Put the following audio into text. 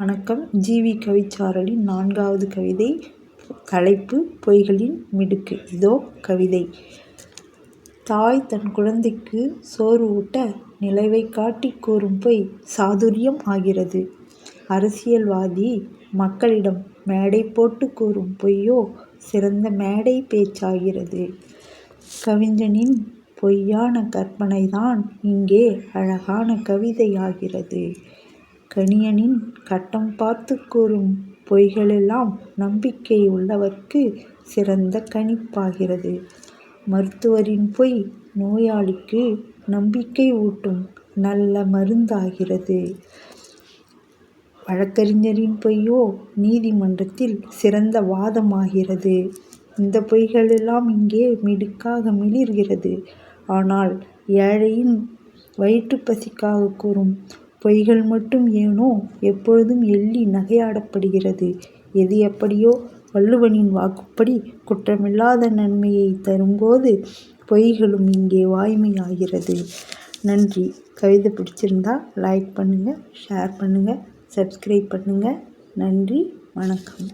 வணக்கம் ஜிவி கவிச்சாரலின் நான்காவது கவிதை தலைப்பு பொய்களின் மிடுக்கு இதோ கவிதை தாய் தன் குழந்தைக்கு சோறு ஊட்ட நிலவைக் காட்டிக் கூறும் பொய் சாதுரியம் ஆகிறது. அரசியல்வாதி மக்களிடம் மேடை போட்டுக் கூறும் பொய்யோ சிறந்த மேடை பேச்சாகிறது. கவிஞனின் பொய்யான கற்பனைதான் இங்கே அழகான கவிதையாகிறது. கணியனின் கட்டம் பார்த்துக் கூறும் பொய்களெல்லாம் நம்பிக்கை உள்ளவர்க்குச் சிறந்த கணிப்பாகிறது. மருத்துவரின் பொய் நோயாளிக்கு நம்பிக்கை ஊட்டும் நல்ல மருந்தாகிறது. வழக்கறிஞரின் பொய்யோ நீதிமன்றத்தில் சிறந்த வாதமாகிறது. இந்தப் பொய்களெல்லாம் இங்கே மிடுக்காக மிளிர்கிறது. ஆனால் ஏழையின் வயிற்றுப்பசிக்காகக் கூறும் பொய்கள் மட்டும் ஏனோ எப்பொழுதும் எள்ளி நகையாடப்படுகிறது. எது எப்படியோ வள்ளுவனின் வாக்குப்படி குற்றமில்லாத நன்மையை தரும்போது பொய்களும் இங்கே வாய்மையாகிறது. நன்றி கவிதை பிடிச்சிருந்தா லைக் பண்ணுங்கள் ஷேர் பண்ணுங்கள் சப்ஸ்கிரைப் பண்ணுங்கள் நன்றி வணக்கம்.